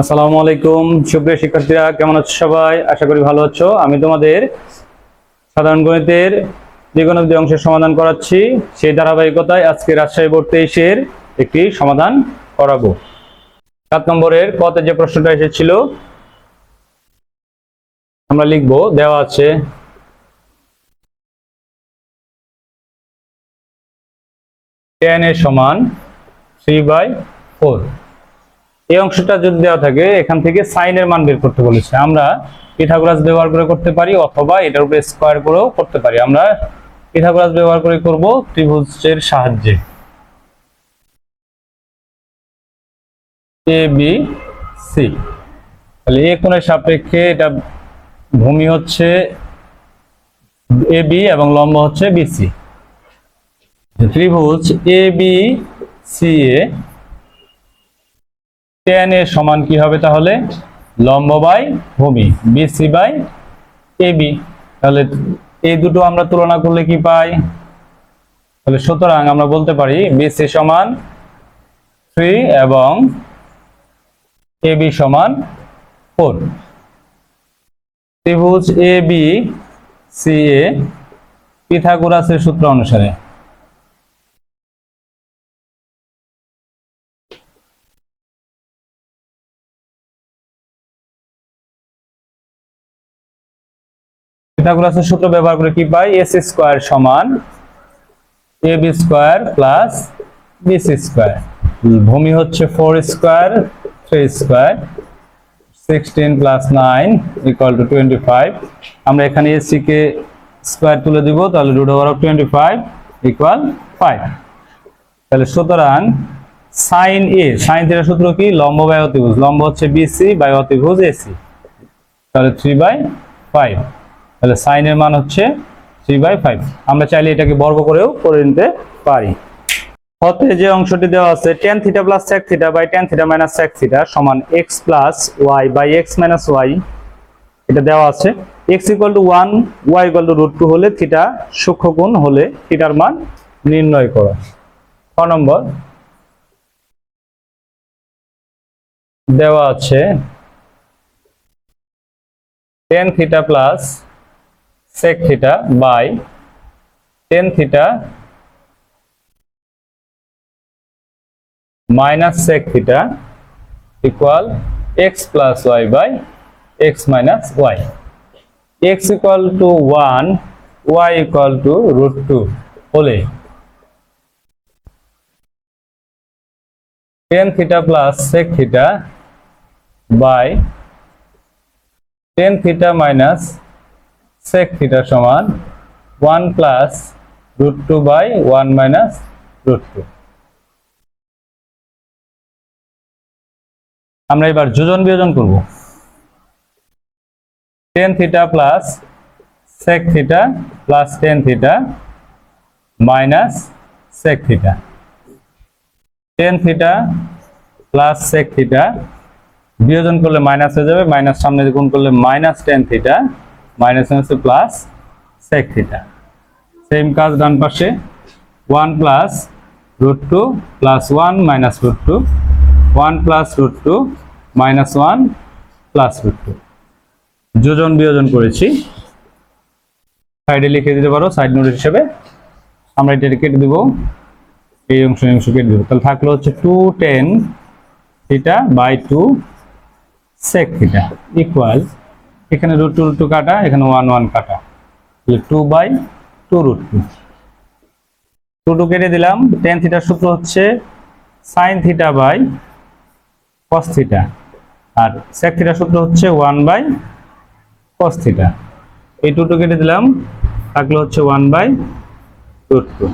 আসসালামু আলাইকুম। সুপ্রিয় শিক্ষার্থীরা, কেমন আছো সবাই? আশা করি ভালো আছো। আমি তোমাদের সাধারণ গণিতের দুই অংশের সমাধান করাচ্ছি। সেই ধারাবাহিকতায় আজকে রাজশাহী বোর্ড তেইশের একটি সমাধান করাবো। সাত নম্বরের কতে যে প্রশ্নটা এসেছিল, আমরা লিখব, দেওয়া আছে। টেন এর সমান থ্রি বাই ফোর এই অংশটা যদি দেওয়া থাকে, এখান থেকে সাইনের মান বের করতে বলেছে। আমরা পিথাগোরাস ব্যবহার করে করতে পারি অথবা এটার উপরে স্কোয়ার করেও করতে পারি। আমরা পিথাগোরাস ব্যবহার করে করব ত্রিভুজের সাহায্যে। এ তাহলে এ কোণের সাপেক্ষে এটা ভূমি হচ্ছে এ বি এবং লম্ব হচ্ছে বিসি ত্রিভুজ এ বি সি এ টেন এর সমান কি হবে তাহলে? লম্ব বাই ভূমি বিসি বাই এবি তাহলে এই দুটো আমরা তুলনা করলে কি পাই? তাহলে সুতরাং আমরা বলতে পারি বিসি সমান থ্রি এবং এবি সমান ফোর ত্রিভুজ এ বি সি এ পিথাগোরাসের সূত্র অনুসারে। পিথাগোরাসের সূত্র ব্যবহার করে কি পাই? এস স্কোয়ার সমান A B square plus BC square ভূমি হচ্ছে four square three square sixteen plus nine equal to twenty five আমরা এখানে এসি কে স্কোয়ার তুলে দিব, তাহলে root over of twenty five equal five তাহলে সুতরাং সাইন এ সাইন থিটার সূত্র কি? লম্ব বাই অতিভুজ। লম্ব হচ্ছে বিসি বাই অতিভুজ এসি তাহলে থ্রি বাই ফাইভ তাহলে সাইনের মান হচ্ছে থ্রি বাই ফাইভ আমরা চাইলে এটাকে বর্গ করেও করে নিতে পারি। হতে যে অংশটি দেওয়া আছে tan theta plus sec theta by tan theta minus sec theta সমান X plus Y by X minus Y এটা দেওয়া আছে। X equal to one Y equal to root two হলে থিটা সূক্ষ্মকোণ হলে থিটার মান নির্ণয় করো। ছ নম্বর। দেওয়া আছে tan theta plus sec theta by tan theta minus sec theta equal x plus y by x minus y x equal to 1 y equal to root 2 হলে tan theta plus sec theta by tan theta minus sec theta সমান 1 plus root two by one minus root two আমরা এবার যোজন বিয়োজন করব। Tan theta plus sec theta plus tan theta minus sec theta tan theta plus sec theta বিয়োজন করলে minus হয়ে যাবে মাইনাস সামনে গুণ করলে মাইনাস টেন থিটা মাইনাস হচ্ছে প্লাস সেক থিটা সেম কাজ ডান পাশে। One plus root two plus one minus root two one plus root two minus one plus root two যোজন বিয়োজন করেছি। সাইডে লিখে দিতে পারো সাইড নোট হিসেবে। আমরা এটা কেটে দিব। এই অংশ অংশ কেটে দিব। তাহলে থাকল হচ্ছে two tan theta by two sec theta equal এখানে রুট টু রুট টু কাটা, এখানে ওয়ান ওয়ান কাটা। Two by two root two two two কেটে দিলাম টেন থিটার সূত্র হচ্ছে sine theta by cos theta R sec থিটার সূত্র হচ্ছে ওয়ান বাই কস থিটা এই টু টু কেটে দিলাম, থাকল হচ্ছে ওয়ান বাই রুট টু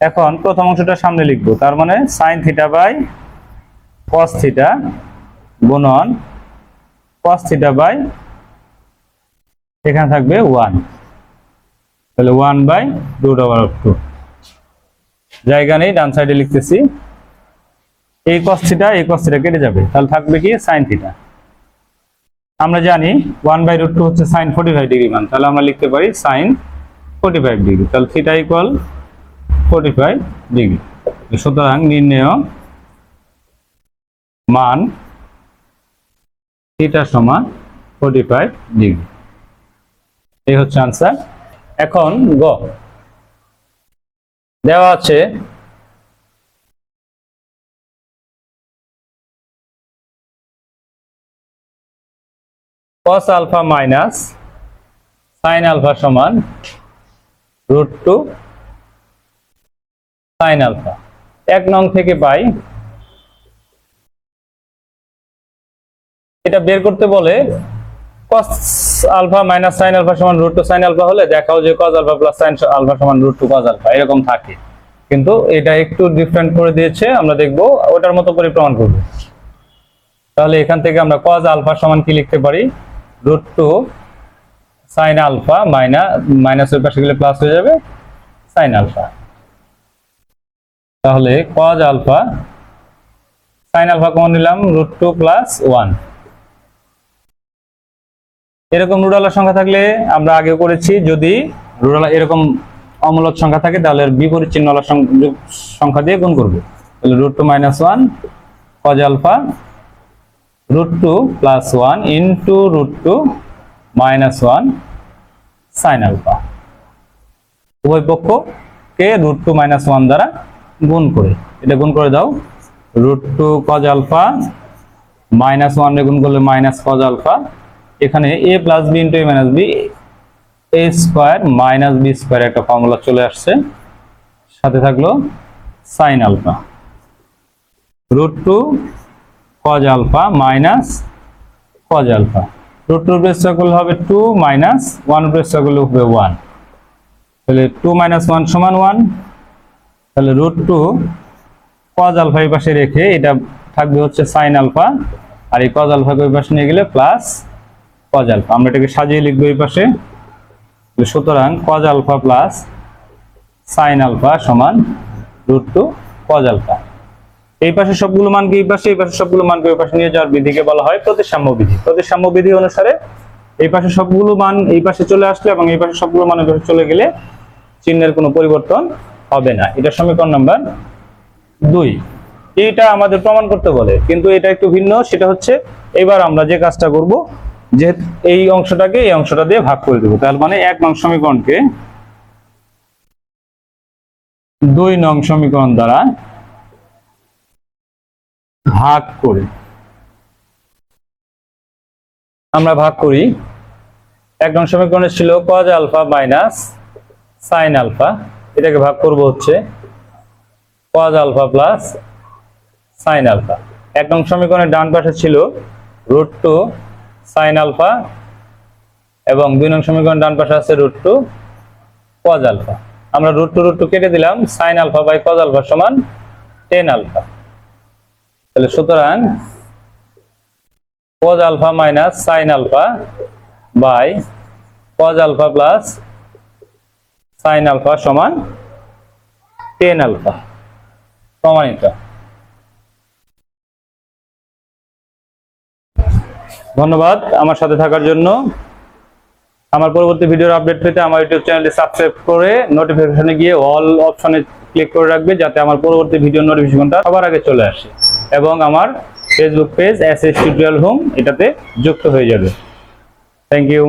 এখন প্রথম অংশটা সামনে লিখব, তার মানে sine theta by cos theta গুণন কস থিটা বাই এখানে থাকবে ওয়ান তাহলে one by root over of two জায়গা নেই, ডান সাইডে লিখতেছি। এই কস থিটা এই কস থিটা কেটে যাবে। তাহলে থাকবে কি সাইন থিটা আমরা জানি ওয়ান বাই রুট টু হচ্ছে সাইন ফোর্টি ফাইভ ডিগ্রি মান। তাহলে আমরা লিখতে পারি সাইন ফোর্টি ফাইভ ডিগ্রি তাহলে theta equal forty five degree সুতরাং নির্ণয় মান থিটা সমান ফোর্টি ফাইভ ডিগ্রি এই হচ্ছে আনসার এখন গ। দেওয়া আছে, cos alpha minus sine alpha সমান রুট টু সাইন আলফা এক নং থেকে পাই। এটা বের করতে বলে cos alpha minus sine alpha সমান রুট টু সাইন আলফা হলে দেখাও যে cos alpha plus sine alpha সমান রুট টু cos আলফা এরকম থাকে। কিন্তু এটা একটু ডিফারেন্ট করে দিয়েছে, আমরা দেখব, ওটার মতো করে প্রমাণ করব। তাহলে এখান থেকে আমরা cos আলফা সমান কি লিখতে পারি? Root two sine alpha minus minus ওই পাশে গেলে প্লাস হয়ে যাবে সাইন আলফা তাহলে cos alpha sine alpha common নিলাম রুট টু প্লাস ওয়ান এরকম রুডালার সংখ্যা থাকলে আমরা আগে করেছি। যদি রুডালা এরকম অমূলক সংখ্যা থাকে, তাহলে বিপরীত যোগ- সংখ্যা দিয়ে গুণ করবে। তাহলে root two minus one cos alpha root two plus one into root two minus one sine alpha উভয় পক্ষকে রুট টু মাইনাস ওয়ান দ্বারা গুণ করে। এটা গুণ করে দাও। Root two cos alpha minus one গুণ করলে মাইনাস কজ আলফা এখানে A plus B into A minus B A square minus B square একটা ফর্মুলা চলে আসছে। সাথে থাকল sine alpha root two cos alpha minus cos alpha root two উপরে square করলে হবে টু মাইনাস ওয়ান উপরে স্কোয়ার করলে হবে ওয়ান তাহলে টু মাইনাস ওয়ান সমান ওয়ান তাহলে রুট টু কজ আলফা এই পাশে রেখে এটা থাকবে হচ্ছে সাইন আলফা আর এই কজ আলফাকে ওই পাশে নিয়ে গেলে প্লাস কজ আলফা আমরা এটাকে সাজিয়ে লিখব এই পাশে। সুতরাং cos alpha plus sine alpha সমান রুট টু কজ আলফা এই পাশে সবগুলো মানকে এই পাশে? এই পাশে সবগুলো মানকে ওই পাশে নিয়ে যাওয়ার বিধিকে বলা হয় প্রতিসাম্য বিধি। প্রতিসাম্য বিধি অনুসারে এই পাশে সবগুলো মান এই পাশে চলে আসলে এবং এই পাশে সবগুলো মান পাশে চলে গেলে চিহ্নের কোনো পরিবর্তন হবে না। এটা সমীকরণ নাম্বার দুই। এইটা আমাদের প্রমাণ করতে বলে, কিন্তু এটা একটু ভিন্ন। সেটা হচ্ছে, এবার আমরা যে কাজটা করব যে এই অংশটাকে এই অংশটা দিয়ে ভাগ করে দেবো। তার মানে এক নং সমীকরণকে দুই নং সমীকরণ দ্বারা ভাগ করে আমরা ভাগ করি। এক নং সমীকরণে ছিল cos alpha minus sine alpha. এটাকে ভাগ করব হচ্ছে cos alpha plus sine alpha. এক নং সমীকরণের ডান পাশে ছিল রুট টু সাইন আলফা এবং দুই নং সমীকরণ ডান পাশে আছে রুট টু কজ আলফা আমরা রুট টু রুট টু কেটে দিলাম sine alpha by cos alpha সমান টেন আলফা তাহলে সুতরাং cos alpha minus sine alpha by cos alpha plus sine alpha সমান টেন আলফা প্রমাণিত। ধন্যবাদ আমার সাথে থাকার জন্য। আমার পরবর্তী ভিডিওর আপডেট পেতে আমার ইউটিউব চ্যানেলটি সাবস্ক্রাইব করে নোটিফিকেশনে গিয়ে অল অপশনে ক্লিক করে রাখবে যাতে আমার পরবর্তী ভিডিও নোটিফিকেশনটা সবার আগে চলে আসে এবং আমার Facebook page S S tutorial home এটাতে যুক্ত হয়ে যাবে। Thank you